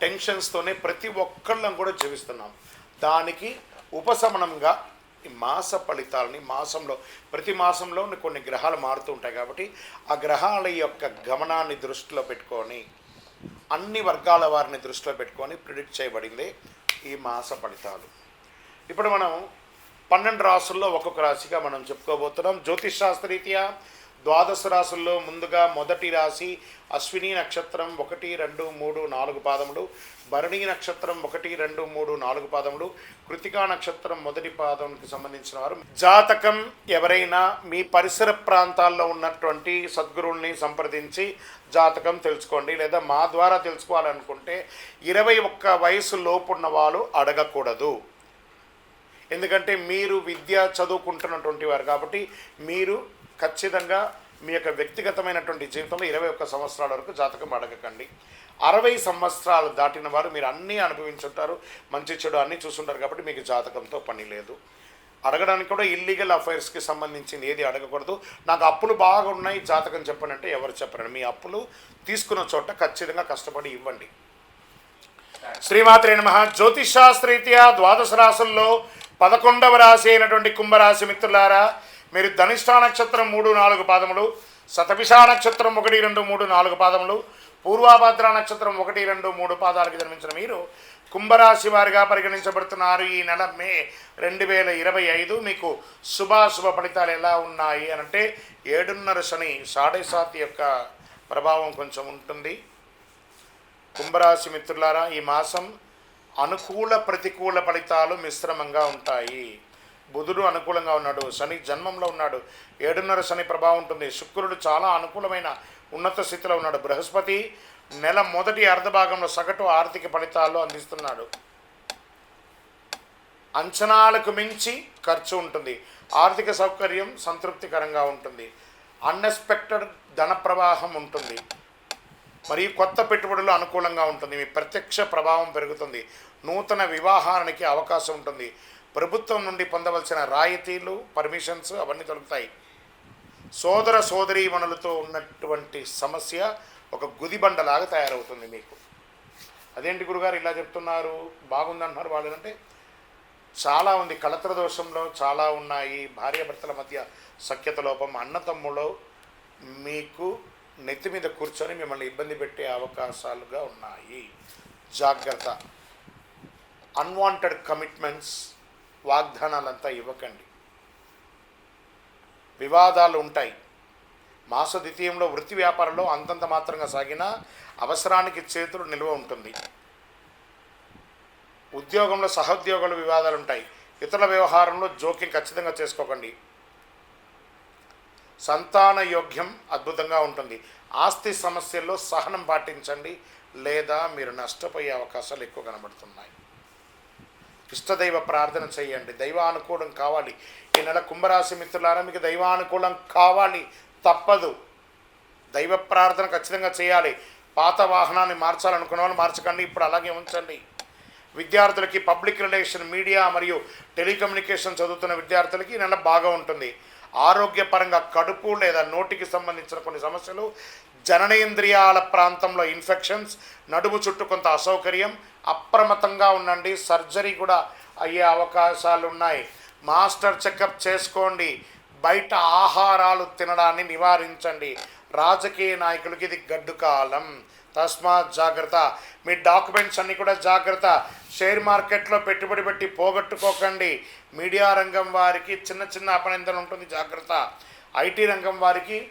టెన్షన్స్తోనే ప్రతి ఒక్కళ్ళం కూడా జీవిస్తున్నాం. దానికి ఉపశమనంగా ఈ మాస ఫలితాలని మాసంలో ప్రతి మాసంలో కొన్ని గ్రహాలు మారుతూ ఉంటాయి కాబట్టి ఆ గ్రహాల యొక్క గమనాన్ని దృష్టిలో పెట్టుకొని అన్ని వర్గాల వారిని దృష్టిలో పెట్టుకొని ప్రిడిక్ట్ చేయబడింది ఈ మాస ఫలితాలు. ఇప్పుడు మనం పన్నెండు రాసుల్లో ఒక్కొక్క రాశిగా మనం చెప్పుకోబోతున్నాం. జ్యోతిష్ శాస్త్రరీత్యా ద్వాదశ రాసుల్లో ముందుగా మొదటి రాశి అశ్విని నక్షత్రం ఒకటి రెండు మూడు నాలుగు పాదములు భరణి నక్షత్రం ఒకటి రెండు మూడు నాలుగు పాదములు కృతికా నక్షత్రం మొదటి పాదంకి సంబంధించిన వారు. జాతకం ఎవరైనా మీ పరిసర ప్రాంతాల్లో ఉన్నటువంటి సద్గురువుల్ని సంప్రదించి జాతకం తెలుసుకోండి. లేదా మా ద్వారా తెలుసుకోవాలనుకుంటే ఇరవై ఒక్క వయసు లోపున్న వాళ్ళు అడగకూడదు. ఎందుకంటే మీరు విద్య చదువుకుంటున్నటువంటి వారు కాబట్టి మీరు ఖచ్చితంగా మీ యొక్క వ్యక్తిగతమైనటువంటి జీవితంలో ఇరవై ఒక్క సంవత్సరాల వరకు జాతకం అడగకండి. అరవై సంవత్సరాలు దాటిన వారు మీరు అన్నీ అనుభవించుంటారు మంచి చెడు అన్నీ చూసుంటారు కాబట్టి మీకు జాతకంతో పని లేదు. అడగడానికి కూడా ఇల్లీగల్ అఫైర్స్కి సంబంధించింది ఏది అడగకూడదు. నాకు అప్పులు బాగా ఉన్నాయి జాతకం చెప్పనంటే ఎవరు చెప్పరండి. మీ అప్పులు తీసుకున్న చోట ఖచ్చితంగా కష్టపడి ఇవ్వండి. శ్రీమాత్రే నమ. జ్యోతిషాస్త్రీత్యా ద్వాదశ రాశుల్లో పదకొండవ రాశి అయినటువంటి కుంభరాశి మిత్రులారా మీరు ధనిష్ఠా నక్షత్రం మూడు నాలుగు పాదములు శతభిషా నక్షత్రం ఒకటి రెండు మూడు నాలుగు పాదములు పూర్వాభద్ర నక్షత్రం ఒకటి రెండు మూడు పాదాలకు జన్మించిన మీరు కుంభరాశి వారిగా పరిగణించబడుతున్నారు ఈ నెల మే రెండు వేల ఇరవై ఐదు. మీకు శుభాశుభ ఫలితాలు ఎలా ఉన్నాయి అని అంటే ఏడున్నర శని సాడే సాత్ యొక్క ప్రభావం కొంచెం ఉంటుంది. కుంభరాశి మిత్రులారా ఈ మాసం అనుకూల ప్రతికూల ఫలితాలు మిశ్రమంగా ఉంటాయి. బుధుడు అనుకూలంగా ఉన్నాడు శని జన్మంలో ఉన్నాడు ఏడున్నర శని ప్రభావం ఉంటుంది శుక్రుడు చాలా అనుకూలమైన ఉన్నత స్థితిలో ఉన్నాడు. బృహస్పతి నెల మొదటి అర్ధభాగంలో సగటు ఆర్థిక ఫలితాలు అందిస్తున్నాడు. అంచనాలకు మించి ఖర్చు ఉంటుంది. ఆర్థిక సౌకర్యం సంతృప్తికరంగా ఉంటుంది. అన్ఎక్స్పెక్టెడ్ ధన ప్రవాహం ఉంటుంది. మరియు కొత్త పెట్టుబడులు అనుకూలంగా ఉంటుంది. మీ ప్రత్యక్ష ప్రభావం పెరుగుతుంది. నూతన వివాహానికి అవకాశం ఉంటుంది. ప్రభుత్వం నుండి పొందవలసిన రాయితీలు పర్మిషన్స్ అవన్నీ దొరుకుతాయి. సోదర సోదరీమణులతో ఉన్నటువంటి సమస్య ఒక గుదిబండలాగా తయారవుతుంది మీకు. అదేంటి గురుగారు ఇలా చెప్తున్నారు? బాగుందంటున్నారు వాళ్ళు అంటే చాలా ఉంది. కళత్ర దోషంలో చాలా ఉన్నాయి. భార్యాభర్తల మధ్య సఖ్యత లోపం. అన్నతమ్ములో మీకు నెత్తి మీద కూర్చొని మిమ్మల్ని ఇబ్బంది పెట్టే అవకాశాలుగా ఉన్నాయి. జాగ్రత్త. అన్వాంటెడ్ కమిట్మెంట్స్ వాగ్దానాలంతా ఇవ్వకండి. వివాదాలు ఉంటాయి. మాస ద్వితీయంలో వృత్తి వ్యాపారంలో అంతంత మాత్రంగా సాగిన అవసరానికి చేతులు నిల్వ ఉంటుంది. ఉద్యోగంలో సహోద్యోగుల వివాదాలు ఉంటాయి. ఇతరుల వ్యవహారంలో జోక్యం ఖచ్చితంగా చేసుకోకండి. సంతాన యోగ్యం అద్భుతంగా ఉంటుంది. ఆస్తి సమస్యల్లో సహనం పాటించండి. లేదా మీరు నష్టపోయే అవకాశాలు ఎక్కువ కనబడుతున్నాయి. ఇష్టదైవ ప్రార్థన చేయండి. దైవానుకూలం కావాలి. ఈ నెల కుంభరాశి మిత్రులారా మీకు దైవానుకూలం కావాలి. తప్పదు. దైవ ప్రార్థన ఖచ్చితంగా చేయాలి. పాత వాహనాన్ని మార్చాలనుకున్న వాళ్ళు మార్చకండి. ఇప్పుడు అలాగే ఉంచండి. విద్యార్థులకి పబ్లిక్ రిలేషన్ మీడియా మరియు టెలికమ్యూనికేషన్ చదువుతున్న విద్యార్థులకి ఈ నెల బాగా ఉంటుంది. ఆరోగ్యపరంగా కడుపు లేదా నోటికి సంబంధించిన కొన్ని సమస్యలు జననేంద్రియాల ప్రాంతంలో ఇన్ఫెక్షన్స్ నడుము చుట్టూ కొంత అసౌకర్యం అప్రమత్తంగా ఉండండి సర్జరీ కూడా అయ్యే అవకాశాలు ఉన్నాయి. మాస్టర్ చెకప్ చేసుకోండి. బయట ఆహారాలు తినడాన్ని నివారించండి. రాజకీయ నాయకులకి ఇది గడ్డు కాలం. తస్మాత్ జాగ్రత్త. మీ డాక్యుమెంట్స్ అన్నీ కూడా జాగ్రత్త. షేర్ మార్కెట్లో పెట్టుబడి పెట్టి పోగొట్టుకోకండి. మీడియా రంగం వారికి చిన్న చిన్న అపనిందన ఉంటుంది జాగ్రత్త. ఐటీ రంగం వారికి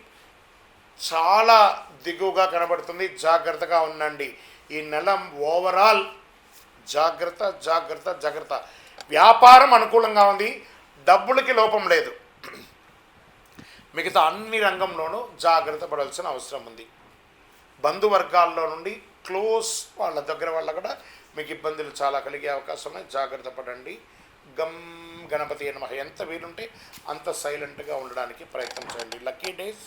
చాలా దిగువగా కనబడుతుంది. జాగ్రత్తగా ఉండండి. ఈ నెల ఓవరాల్ జాగ్రత్త జాగ్రత్త జాగ్రత్త. వ్యాపారం అనుకూలంగా ఉంది. డబ్బులకి లోపం లేదు. మిగతా అన్ని రంగంలోనూ జాగ్రత్త పడాల్సిన అవసరం ఉంది. బంధువర్గాల్లో నుండి క్లోజ్ వాళ్ళ దగ్గర వాళ్ళ కూడా మీకు ఇబ్బందులు చాలా కలిగే అవకాశం ఉన్నాయి. జాగ్రత్త పడండి. గమ్ గణపతి నమ ఎంత వీలుంటే అంత సైలెంట్గా ఉండడానికి ప్రయత్నం చేయండి. లక్కీ డేస్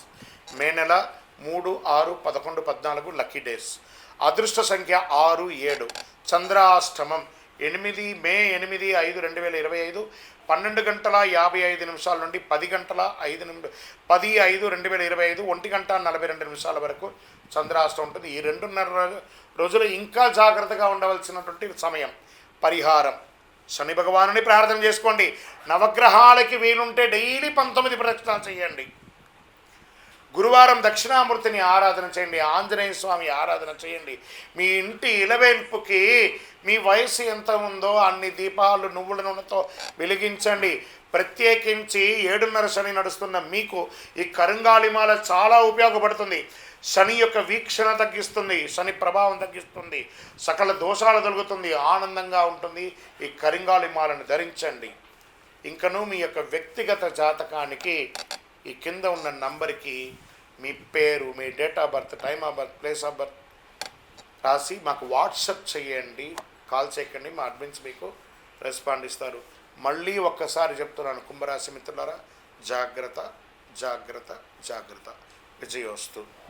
మే నెల మూడు ఆరు పదకొండు పద్నాలుగు లక్కీ డేస్. అదృష్ట సంఖ్య ఆరు ఏడు. చంద్రాష్టమం ఎనిమిది మే ఎనిమిది ఐదు రెండు వేల ఇరవై ఐదు పన్నెండు గంటల యాభై ఐదు నిమిషాల నుండి పది గంటల ఐదు నిమి పది ఐదు రెండు వేల ఇరవై ఐదు ఒంటి గంట నలభై రెండు నిమిషాల వరకు చంద్రాష్టం ఉంటుంది. ఈ రెండున్నర రోజులు ఇంకా జాగ్రత్తగా ఉండవలసినటువంటి సమయం. పరిహారం. శని భగవానుని ప్రార్థన చేసుకోండి. నవగ్రహాలకి వీలుంటే డైలీ పంతొమ్మిది ప్రదక్షిణాలు చేయండి. గురువారం దక్షిణామూర్తిని ఆరాధన చేయండి. ఆంజనేయ స్వామి ఆరాధన చేయండి. మీ ఇంటి ఇలవేల్పుకి మీ వయసు ఎంత ఉందో అన్ని దీపాలు నువ్వుల నూనెతో వెలిగించండి. ప్రత్యేకించి ఏడున్నర శని నడుస్తున్న మీకు ఈ కరుంగాళిమాల చాలా ఉపయోగపడుతుంది. శని యొక్క వీక్షణ తగ్గిస్తుంది శని ప్రభావం తగ్గిస్తుంది సకల దోషాలు తొలుగుతుంది ఆనందంగా ఉంటుంది. ఈ కరింగాలిమాలను ధరించండి. ఇంకనూ మీ యొక్క వ్యక్తిగత జాతకానికి ఈ కింద ఉన్న నంబర్కి మీ పేరు మీ date of birth time of birth place of birth రాసి మాకు వాట్సప్ చేయండి కాల్ చేయకండి మా అడ్మిన్స్ మీకు రెస్పాండ్ ఇస్తారు. మళ్ళీ ఒక్కసారి చెప్తున్నాను కుంభరాశి మిత్రులారా జాగ్రత్త జాగ్రత్త జాగ్రత్త. విజయోస్తు.